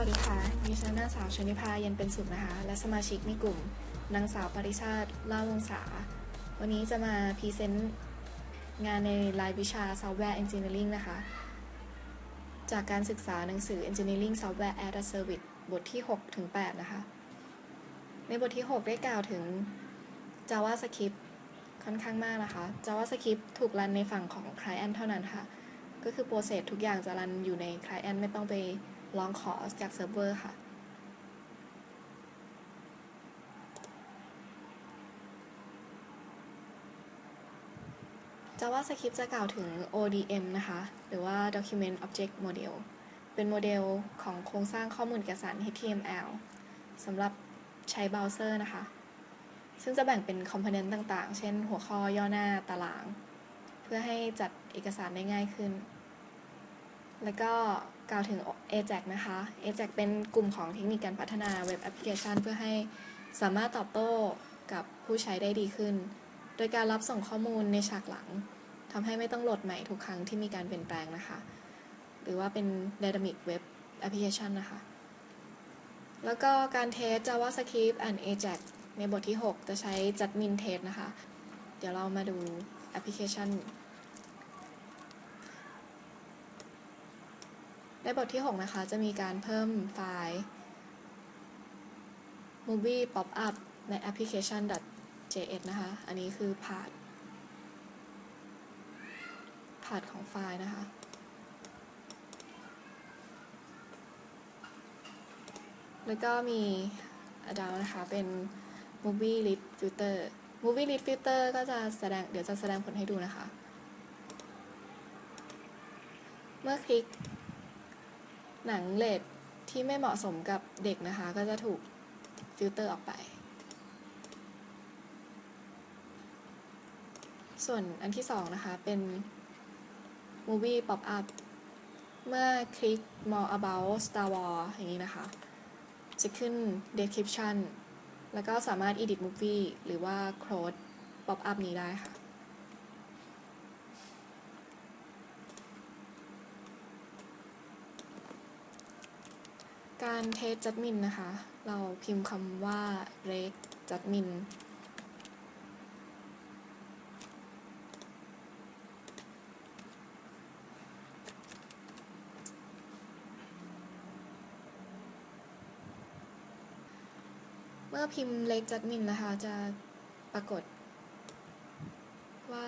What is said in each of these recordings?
วัสดีค่ะ ดิฉันนางสาวชนิภาเย็นเป็นสุขนะคะ และสมาชิกในกลุ่มนางสาวปริชาติเล่าวงศา วันนี้จะมาพรีเซนต์งานในรายวิชา Software Engineering นะคะ จากการศึกษาหนังสือ Engineering Software as a Service บทที่ 6 ถึง 8 นะคะ ในบทที่ 6 ได้กล่าวถึง JavaScript ค่อนข้างมากนะคะ JavaScript ถูกรันในฝั่งของ Client เท่านั้นค่ะ ก็คือโปรเซสทุกอย่างจะรันอยู่ใน Client ไม่ต้องไป ลองขอจากเซิร์ฟเวอร์ค่ะ JavaScript จะกล่าวถึง ODM นะคะ หรือว่า Document Object Model เป็นโมเดลของโครงสร้างข้อมูลเอกสาร HTML สำหรับใช้เบราว์เซอร์นะคะ ซึ่งจะแบ่งเป็นคอมโพเนนต์ต่างๆ เช่น หัวข้อย่อหน้าตาราง เพื่อให้จัดเอกสารได้ง่ายขึ้น แล้วก็ กล่าวถึง AJAX นะคะ AJAX เป็นกลุ่มของเทคนิคการพัฒนาเว็บแอปพลิเคชัน เพื่อให้สามารถตอบโต้กับผู้ใช้ได้ดีขึ้น โดยการรับส่งข้อมูลในฉากหลังทำให้ไม่ต้องโหลดใหม่ทุกครั้งที่มีการเปลี่ยนแปลงนะคะ หรือว่าเป็น Dynamic Web Application นะคะ แล้วก็การเทส JavaScript and AJAX ในบทที่ 6 จะใช้ Jasmine Test นะคะ เดี๋ยวเรามาดูแอปพลิเคชัน ในบทที่ 6 นะคะ จะมีการเพิ่มไฟล์ movie pop up ในแอปพลิเคชัน .js นะคะ อันนี้คือพาดพาดของไฟล์นะคะแล้วก็มีอดาวนะคะ เป็น movie list filter movie list filter ก็จะแสดง เดี๋ยวจะแสดงผลให้ดูนะคะ เมื่อคลิก หนังเลดที่ไม่เหมาะสมกับเด็กนะคะ ก็จะถูกฟิลเตอร์ออกไป ส่วนอันที่สองนะคะ เป็น Movie Pop Up เมื่อคลิก More About Star Wars อย่างนี้นะคะ จะขึ้น Description แล้วก็สามารถ Edit Movie หรือว่า Close Pop Up นี้ได้ค่ะ การเทสจัดมินนะคะ เราพิมพ์คำว่า rec จัดมินเมื่อพิมพ์เล็กจัดมินนะคะ จะปรากฏว่า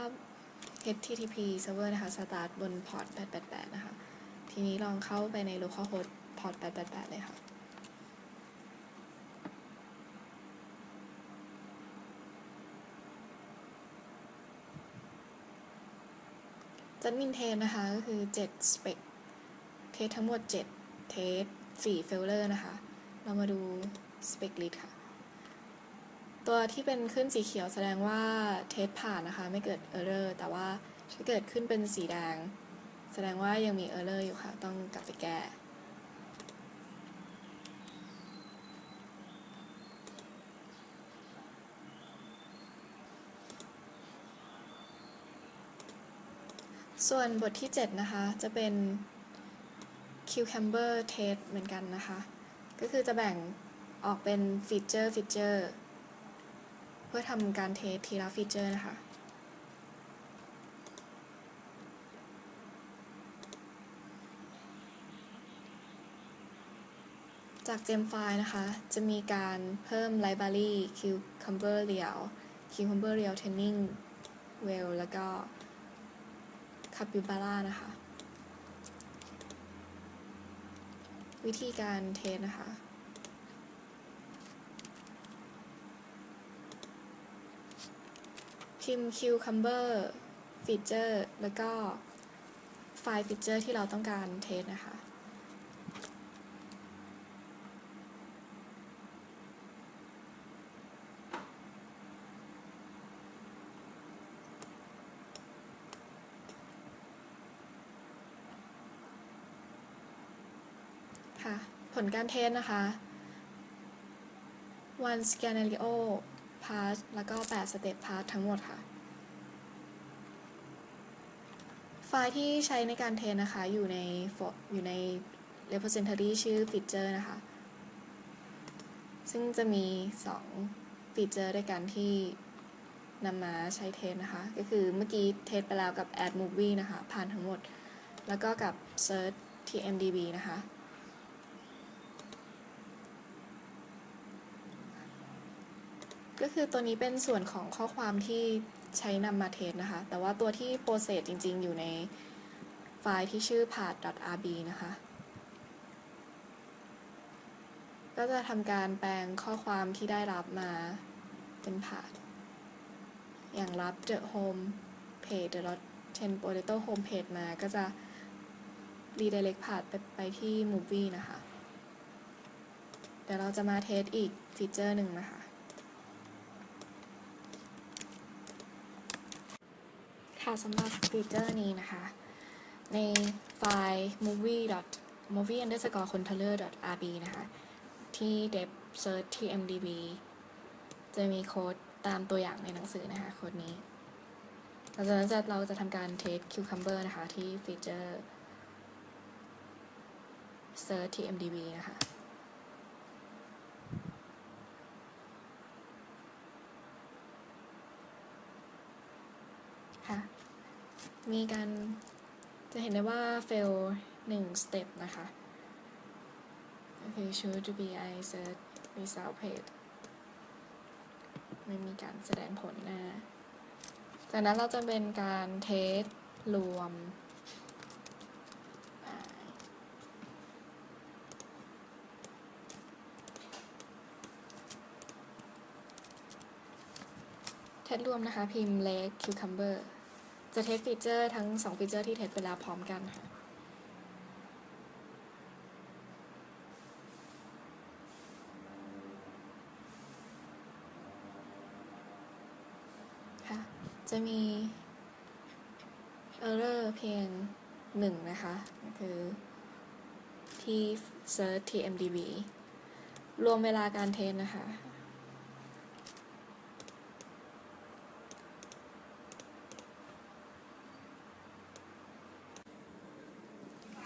http server นะคะ start บนพอร์ต 888 นะคะ ทีนี้ลองเข้าไปใน localhost พอร์ต888เลยค่ะ จัดมินเทสนะคะ ก็คือ7 spec เทสทั้งหมด7เทส4 failure นะคะ เรามาดู spec list ค่ะ ตัวที่เป็นขึ้นสีเขียวแสดงว่าเทสผ่านนะคะ ไม่เกิด error แต่ว่าถ้าเกิดขึ้นเป็นสีแดงแสดงว่ายังมี error อยู่ค่ะ ต้องกลับไปแก้ ส่วนบทที่ 7 นะคะ จะเป็น cucumber test เหมือนกันนะคะ ก็คือจะแบ่งออกเป็นฟีเจอร์ฟีเจอร์เพื่อทำการเทสทีละฟีเจอร์นะคะ จากเจมไฟล์นะคะ จะมีการเพิ่ม library cucumber real cucumber real training well แล้วก็ คาปิบาร่านะคะ วิธีการเทสนะคะ พิมพ์ cucumber feature แล้วก็ไฟล์ feature ที่เราต้องการเทสนะคะ ค่ะ ผ ลการเทสนะคะ one scenario pass แล้วก็ 8 step pass ทั้งหมดค่ะ ไฟล์ที่ใช้ในการเทสนะคะ อยู่ในโฟอยู่ใน repository ชื่อ feature นะคะ ซึ่งจะมี 2 ฟีเจอร์ด้วยกันที่นำมาใช้เทสนะคะ ก็คือเมื่อกี้เทสไปแล้วกับ add movie นะคะ ผ่านทั้งหมด แล้วก็กับ search tmdb นะคะ ก็คือตัวนี้เป็นส่วนของข้อความที่ใช้นำมาเทสนะคะ แต่ว่าตัวที่ process จริง ๆ อยู่ในไฟล์ที่ชื่อ path.rb นะคะ ก็จะทำการแปลงข้อความที่ได้รับมาเป็น path อย่างรับ the home page the ten potato home page มาก็จะ redirect path ไปไปที่ movie นะคะ เดี๋ยวเราจะมาเทสอีกฟีเจอร์หนึ่งนะคะ ค่ะสำหรับฟีเจอร์นี้นะคะ ในไฟล์ movie movie underscore controller rb นะคะ ที่ dev search tmdb จะมีโค้ดตามตัวอย่างในหนังสือนะคะ โค้ดนี้หลังจากนั้นเราจะทำการเทส cucumber นะคะ ที่ฟีเจอร์ search tmdb นะคะค่ะ มีการจะเห็นได้ว่า fail หนึ่ง step นะคะก็คือ should be I search result page ไม่มีการแสดงผลหน้า จากนั้นเราจะเป็นการเทสรวม เทสรวมนะคะ พิมพ์ leg cucumber จะเทสฟีเจอร์ทั้งสองฟีเจอร์ที่เทสไปแล้วพร้อมกันค่ะจะมี error เพียงหนึ่งนะคะคือที่ search tmdb รวมเวลาการเทสนะคะ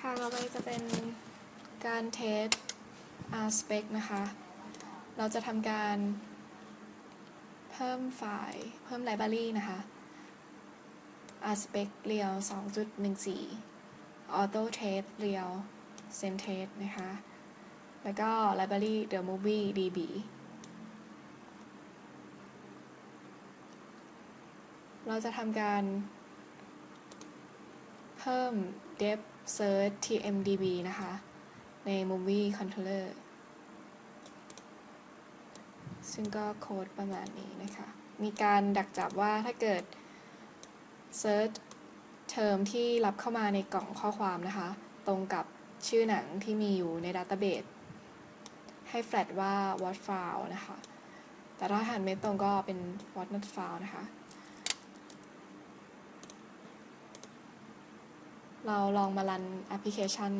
ค่ะต่อไปจะเป็นการเทส RSpec นะคะ เราจะทำการเพิ่มไฟล์เพิ่มไลบรารีนะคะ RSpec real 2.14 auto test real send test นะคะ แล้วก็ library the movie db เราจะทำการเพิ่ม dev search tmdb นะคะ ใน movie controller ซึ่งก็โค้ดประมาณนี้นะคะ มีการดักจับว่าถ้าเกิด search เทอมที่รับเข้ามาในกล่องข้อความนะคะ ตรงกับชื่อหนังที่มีอยู่ในดัตเตอร์เบสให้แฟลตว่า what file นะคะ แต่ถ้าหากไม่ตรงก็เป็น what not file นะคะ เราลองมารันแอปพลิเคชัน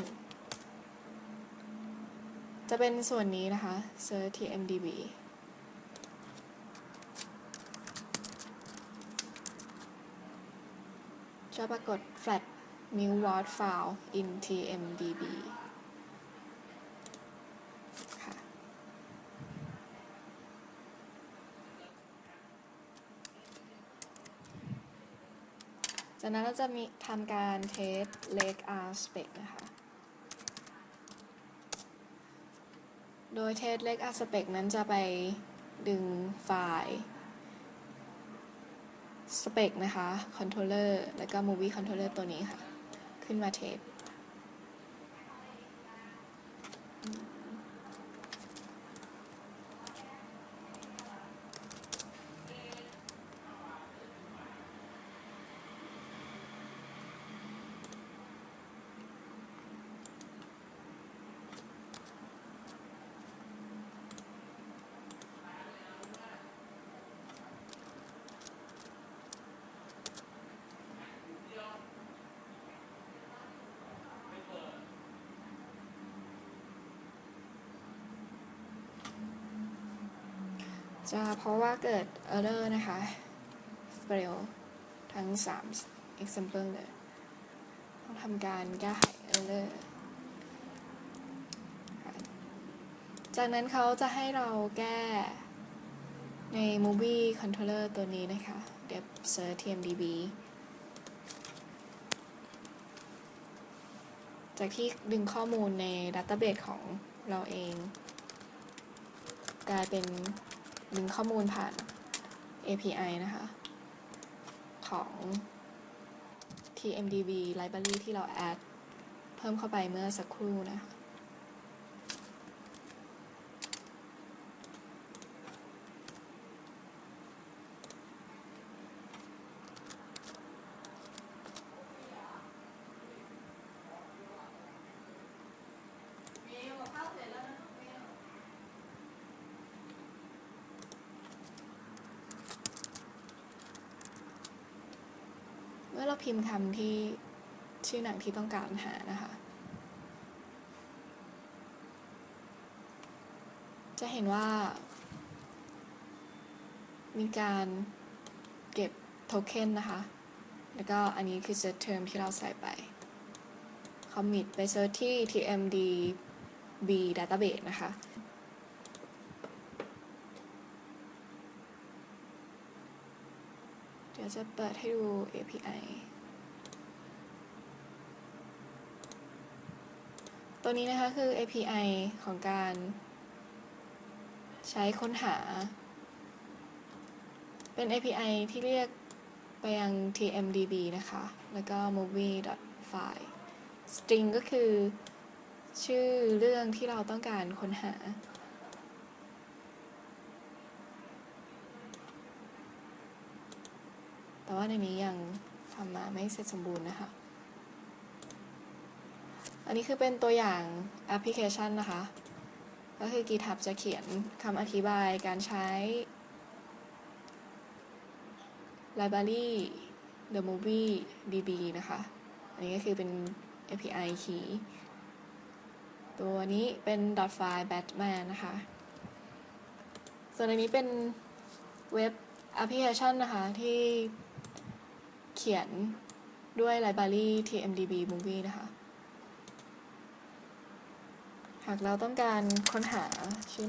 จะเป็นส่วนนี้นะคะ search tmdb จะปรากฏ flat new word file in tmdb จากนั้นเราจะมีทำการเทส leg r spec นะคะ โดยเทส leg r spec นั้นจะไปดึงไฟล์ spec นะคะ controller แล้วก็ movie controller ตัวนี้ค่ะ ขึ้นมาเทส จะเพราะว่าเกิด error นะคะ fail ทั้ง 3 example เลยต้องทำการแก้ไข error จากนั้นเขาจะให้เราแก้ใน Movie Controller ตัวนี้นะคะเดี๋ยว search TMDB จากที่ดึงข้อมูลใน Database ของเราเอง กลายเป็น ดึงข้อมูลผ่าน API นะคะ ของ TMDB Library ที่เรา add เพิ่มเข้าไปเมื่อสักครู่นะคะ มื่อเราพิมพ์คำที่ชื่อหนังที่ต้องการหานะคะ จะเห็นว่า มีการเก็บโทเค็นนะคะ แล้วก็อันนี้คือ search term ที่เราใส่ไป commit ไป search ที่ tmdb database นะคะ ดี๋ยวจะเปิดให้ดู API ตัวนี้นะคะคือ API ของการใช้ค้นหา เป็น API ที่เรียกไปยัง TMDB นะคะ แล้วก็ movie.file string ก็คือ ชื่อเรื่องที่เราต้องการค้นหา แต่ว่าในนี้ยังทำมาไม่เสร็จสมบูรณ์นะคะ อันนี้คือเป็นตัวอย่างแอปพลิเคชันนะคะ ก็คือ GitHub จะเขียนคำอธิบายการใช้ library the movie db นะคะ อันนี้ก็คือเป็น API key ตัวนี้เป็น .file batman นะคะ ส่วนอันนี้เป็นเว็บแอปพลิเคชันนะคะที่ ขียนด้วย library tmdb movie นะคะ หากเราต้องการค้นหาชื่อ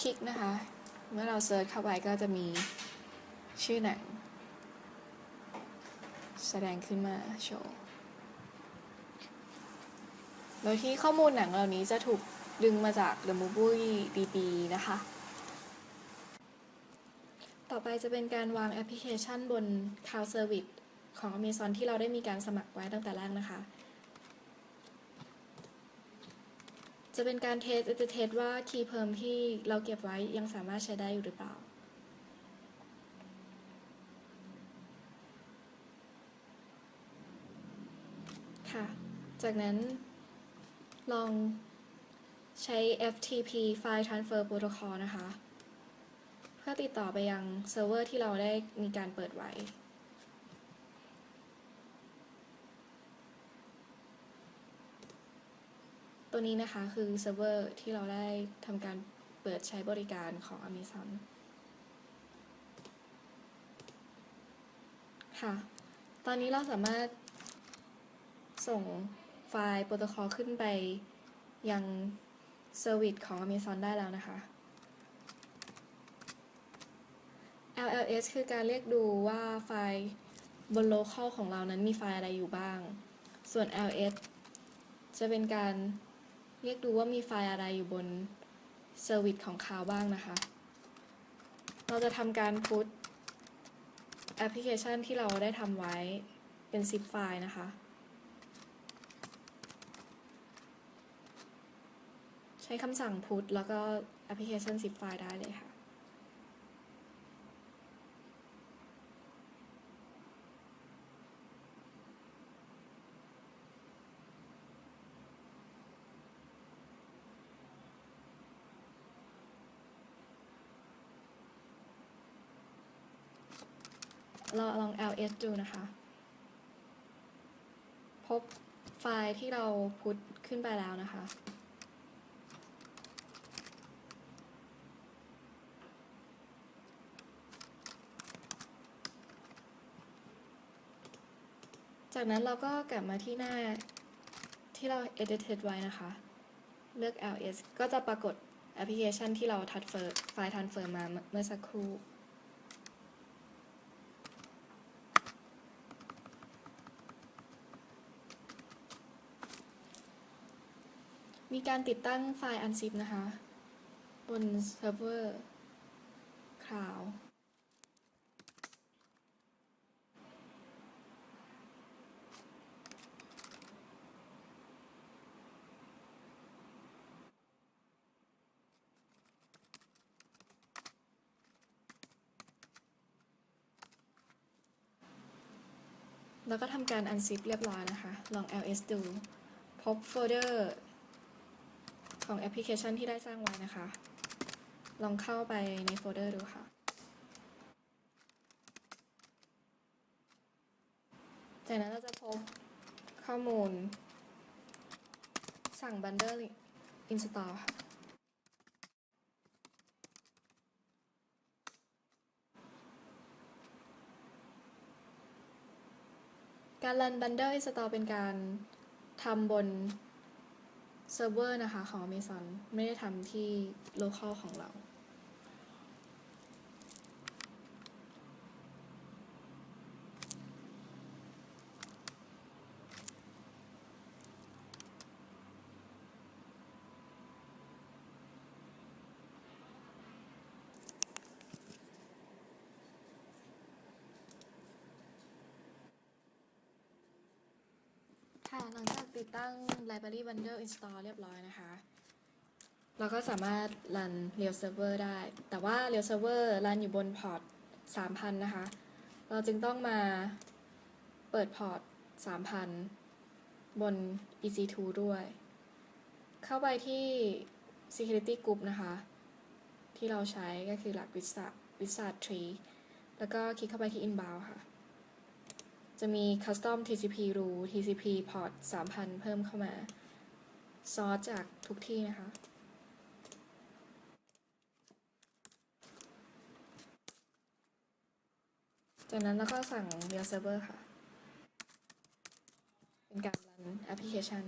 คลิกนะคะ เมื่อเราเซิร์ชเข้าไปก็จะมีชื่อหนัง แสดงขึ้นมาโชว์ โดยที่ข้อมูลหนังเหล่านี้จะถูก ดึงมาจาก The Movie DB นะคะ ต่อไปจะเป็นการวางแอปพลิเคชันบน Cloud Service ของ Amazon ที่เราได้มีการสมัครไว้ตั้งแต่แรกนะคะ จะเป็นการเทสจะเทสว่าคีย์เพิ่มที่เราเก็บไว้ยังสามารถใช้ได้อยู่หรือเปล่าค่ะ จากนั้นลอง ใช้ FTP File Transfer Protocol นะคะ เพื่อติดต่อไปยังเซิร์ฟเวอร์ที่เราได้มีการเปิดไว้ ตัวนี้นะคะคือเซิร์ฟเวอร์ที่เราได้ทำการเปิดใช้บริการของ Amazon ค่ะ ตอนนี้เราสามารถส่งไฟล์โปรโตคอลขึ้นไปยัง เซอร์วิสของ Amazon ได้แล้วนะคะ LLS คือการเรียกดูว่าไฟล์บน local ของเรานั้นมีไฟล์อะไรอยู่บ้าง ส่วน LS จะเป็นการเรียกดูว่ามีไฟล์อะไรอยู่บนเซอร์วิสของเขาบ้างนะคะ เราจะทำการพุทแอปพลิเคชันที่เราได้ทำไว้เป็น zip ไฟล์นะคะ ใช้คำสั่งพุทแล้วก็แอปพลิเคชัน zip ไฟล์ได้เลยค่ะ เราลอง ls ดูนะคะ พบไฟล์ที่เราพุทขึ้นไปแล้วนะคะ จากนั้นเราก็กลับมาที่หน้าที่เรา edited ไว้นะคะ เลือก ls ก็จะปรากฏแอปพลิเคชันที่เรา transfer ไฟล์ transfer มาเมื่อสักครู่ มีการติดตั้งไฟล์ unzip นะคะ บนเซิร์ฟเวอร์ cloud แล้วก็ทำการ unzip เรียบร้อยนะคะ ลอง ls ดู พบโฟลเดอร์ของแอปพลิเคชันที่ได้สร้างไว้นะคะ ลองเข้าไปในโฟลเดอร์ดูค่ะ จากนั้นเราจะพบข้อมูล สั่ง bundle install ค่ะ การรัน bundle install เป็นการทำบนเซิร์ฟเวอร์นะคะของ Amazon ไม่ได้ทำที่ local ของเรา ค่ะ หลังจาก ตั้ง Library Bundle Install เรียบร้อยนะคะ เราก็สามารถ รัน Real Server ได้ แต่ว่า Real Server รันอยู่บนพอร์ต 3,000 นะคะ เราจึงต้องมาเปิดพอร์ต 3,000 บน EC2 ด้วย เข้าไปที่ Security Group นะคะ ที่เราใช้ก็คือหลัก Wizard Wizard Tree แล้วก็คลิกเข้าไปที่ Inbound ค่ะ จะมี Custom TCP rule TCP port 3,000 เพิ่มเข้ามา ซอสจากทุกที่นะคะ จากนั้นเราก็สั่ง Real Server ค่ะ เป็นการรันแอปพลิเคชัน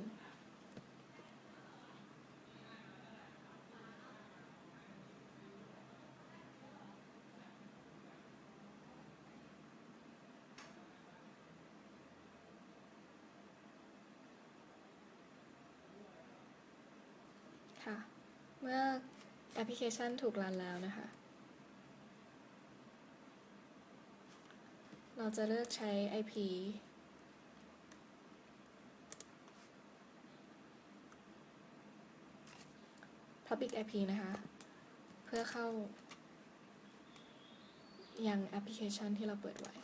ค่ะ เมื่อแอป พลิเคชันถูกรันแล้วนะคะ เราจะเลือกใช้ IP Public IP นะคะ เพื่อเข้ายังแอปพลิเคชันที่เราเปิดไว้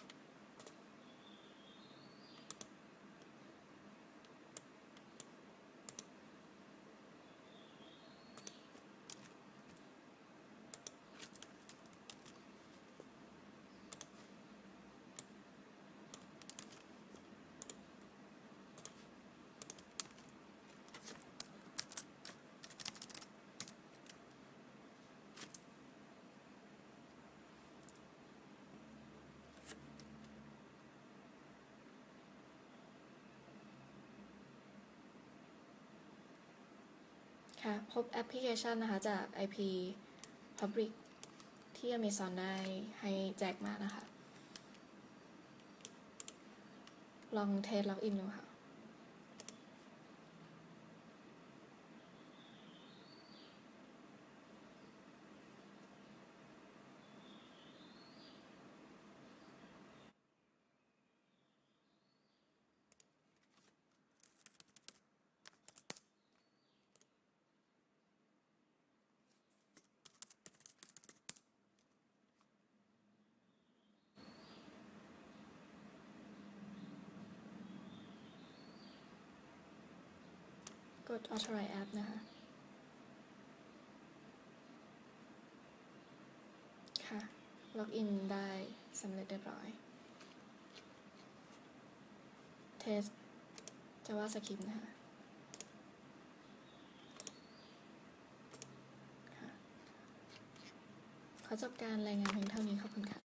ค่ะ พบแอปพลิเคชันนะคะ จาก IP Public ที่ Amazon ได้ให้แจกมานะคะ ลองเทสล็อกอินดูค่ะ ด authorize app นะคะ ค่ะ ล็อกอินได้สำเร็จเรียบร้อยเทส JavaScript นะคะค่ะขอจบการรายงานเพียงเท่านี้ค่ะ